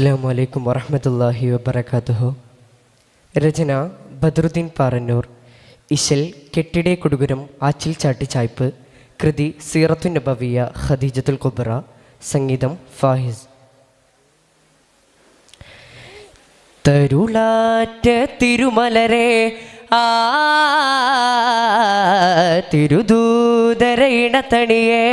അസ്സാം വലൈക്കും വറഹമത്തല്ലാഹി വബർക്കാത്തുഹു രചന ബദ്രുദ്ദീൻ പാറന്നൂർ. ഇശൽ കെട്ടിടേ കൊടുകുരം ആച്ചിൽ ചാട്ടി ചായ്പ്. കൃതി സീറത്തു നബവിയ ഖദീജത്തുൽ കുബ്ര സംഗീതം ഫാഹിസ്. തരുളാറ്റ തിരുമലരെ ആ തിരുദൂതരയിണത്തണിയേ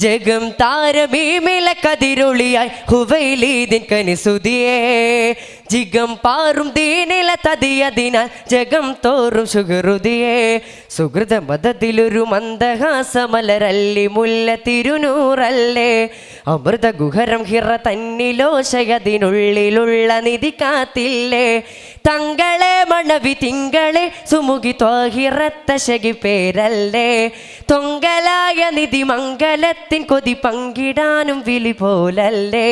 ജഗം താരമീമില കതിരൊളിയായി. ഹുവൈലീതിൻ കനിസുതിയേ. ജിഗം പാറും ദീനില തതിയതിനാൽ ജഗം തോറും സുഹൃതിയേ. സുഹൃത മതത്തിലൊരു മന്ദഹാസമലരല്ലി മുല്ല തിരുനൂറല്ലേ. അമൃത ഗുഹരം ഹിറ തന്നിലോശയതിനുള്ളിലുള്ള നിധി കാത്തില്ലേ. തങ്ങളെ മണവി തിങ്കളെ സുമുഖി തോഹിറത്തശകി ശകി പേരല്ലേ. തൊങ്കലായ നിധി മംഗലത്തിൻ കൊതി പങ്കിടാനും വിളി പോലല്ലേ?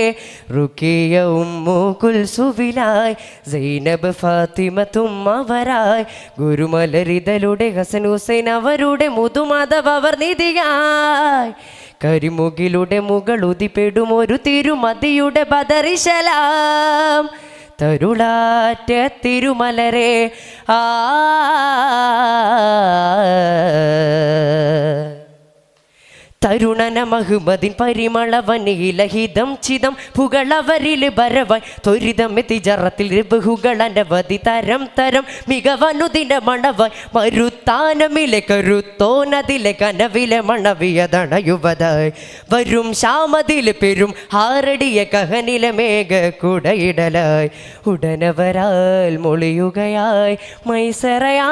റുക്കിയ ഉമ്മുകുൽ സുവിലായ് സൈനബ് ഫാത്തിമത്തും അവരായ് ഗുരുമലരിതലുടെ ഹസൻ ഹുസൈൻ അവരുടെ മുതുമാധവ് അവർ നിധിയായി. കരിമുകിലുടെ മുകളുതിപ്പെടും ഒരു തിരുമതിയുടെ ബദറിശലാം തരുളാറ്റ തിരുമലരെ ആ തരുണന മഹുമതിൻ പരിമളവനിലഹിതം ചിതം പുകളവരിൽ ബരവായി ത്വരിതമെത്തി ജറത്തിൽ ബഹുകളനവധി തരം തരം മികവനുദിന മണവായി മരുത്താനമിലെ കരുത്തോനതിലെ കനവിലെ മണവിയതണയുവതായി വരും ശാമതിൽ പെരും ഹാരടിയ കഹനിലെ മേഘ കുടയിടലായി. ഉടനവരാൽ മൊളിയുകയായി. മൈസറയാ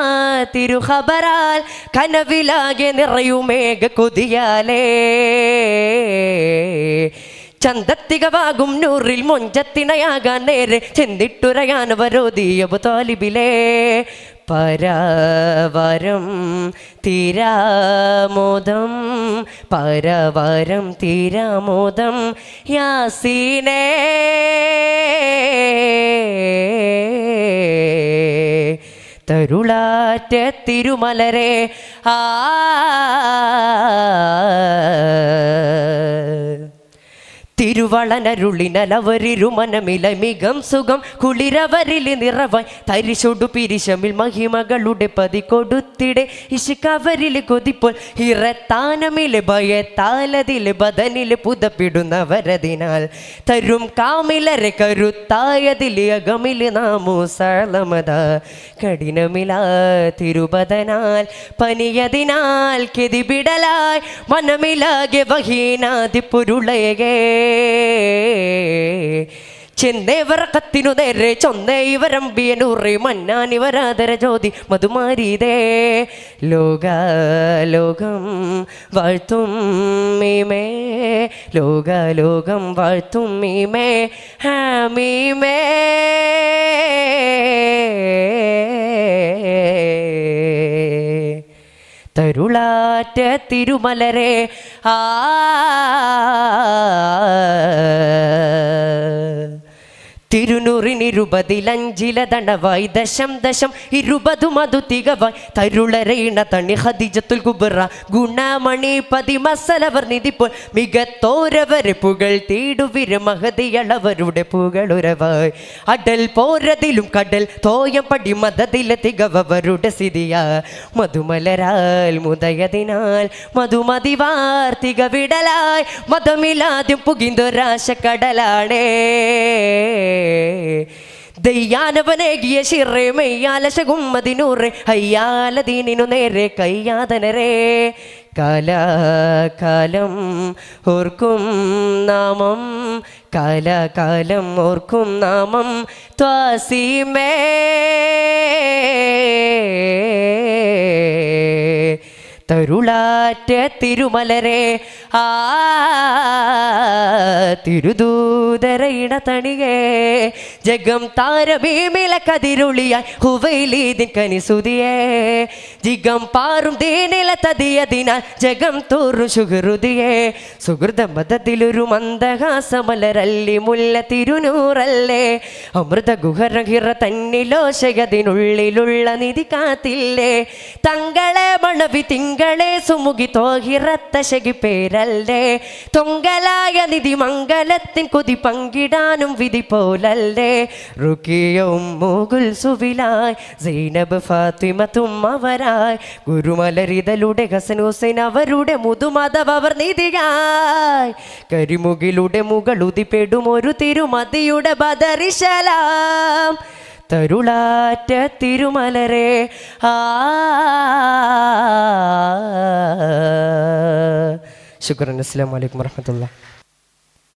തിരുഹബരാൽ കനവിലാകെ നിറയുമേഘ കൊതിയാലേ ചന്തത്തികവാകും നൂറിൽ മൊഞ്ചത്തിനയാകാൻ നേരെ ചെന്നിട്ടുരയാനവരോധിയബു താലിബിലേ. പരവരം തീരാമോദം പരവരം തീരാമോദം യാസീനേ. തരുളാറ്റ തിരുമലരെ ആ തിരുവളനരുളിനലവരിരുമനമില മികം സുഖം കുളിരവരിൽ നിറവായി. തരിശൊടു പിരിശമിൽ മഹിമകളുടെ പതി കൊടുത്തിടെ ഇശുക്കവരിൽ കൊതിപ്പോൾ ഇറത്താനമിൽ ഭയത്താലതിൽ ബദനിൽ പുതപ്പിടുന്നവരതിനാൽ. തരും കാമിലരെ കരുത്തായതിൽ അകമിൽ നാമോ സളമത കഠിനമില തിരുപതനാൽ പനിയതിനാൽ കെതിബിടലായി മനമിലാകെ വഹീനാതി പൊരുളയകേ ചെന്നേവറക്കത്തിനു നേരെ ചൊന്നേ ഇവരമ്പിയനൂറി മന്നാനിവരാതര ജ്യോതി മധുമാരീതേ. ലോക ലോകം വാഴ്ത്തും മീമേ ലോക ലോകം വാഴ്ത്തും മീമേ ഹാമീമേ തരുളാറ്റ തിരുമലരെ. ആ തിരുനൂറിനിരുപതിലഞ്ചില ദണവായി ദശം ദശം ഇരുപതു മധു തികവായി തരുളരയിണ തണി ഹദിജത്തുൽ കുബറ ഗുണമണി പതി മസലവർ നിധിപ്പോൾ മികത്തോരവരെ പുകൾ തീടുവിര മഹതിയളവരുടെ പുകളുരവായി. അടൽ പോരതിലും കടൽ തോയം പടി മതതിലെ തികവരുടെ സ്ഥിതിയ. മധുമലരാൽ മുതയതിനാൽ മധുമതിവാർ തികവിടലായി. മതമില്ലാദ്യം പുകിന്തൊരാശ കടലാണേ ദയ്യാനവനേകിയ ശിറേ മെയ്യാലശകുമ്മതിനൂറെ അയ്യാലദീനിനു നേരെ കയ്യാതനരേ. കലാകാലം ഓർക്കും നാമം കലാകാലം ഓർക്കും നാമം ത്വാസീമേ തരുളാറ്റ തിരുമലരെ ആ ತಿರುದೂದರ ಇಡತಣಿಗೆ ജഗം താരമീമില കതിരുളിയായി ഹുവൈലീതിൻ കനിസുതിയേ. ജിഗം പാറും ദീനില തതിയതിനാൽ ജഗം തോറും സുഹൃതിയേ. സുഹൃത മതത്തിലൊരു മന്ദഹാസമലരല്ലി മുല്ല തിരുനൂറല്ലേ. അമൃത ഗുഹരഹിറ തന്നിലോശയതിനുള്ളിലുള്ള നിധി കാത്തില്ലേ. തങ്ങളെ മണവി തിങ്ക തിങ്കളെ സുമുഖി തോഹിറത്ത ശകി പേരല്ലേ. തൊങ്കലായ നിധി മംഗലത്തിൻ കൊതി പങ്കിടാനും വിധി പോലല്ലേ. റുക്കിയവും മുകുൽ സുവിലായി സൈനബ് ഫാത്തിമത്തും അവരായി. ഗുരുമലരിതലുടെ ഹസൻ ഹുസൈൻ അവരുടെ മുതുമതവ് അവർ നിധിയായി കരിമുകിലുടെ മുകളുതിപ്പെടും ഒരു തിരുമതിയുടെ ബദറിശലാം തരുളാറ്റ തിരുമലരെ ആ. ശുക്രൻ അസ്സാം വലൈക്കും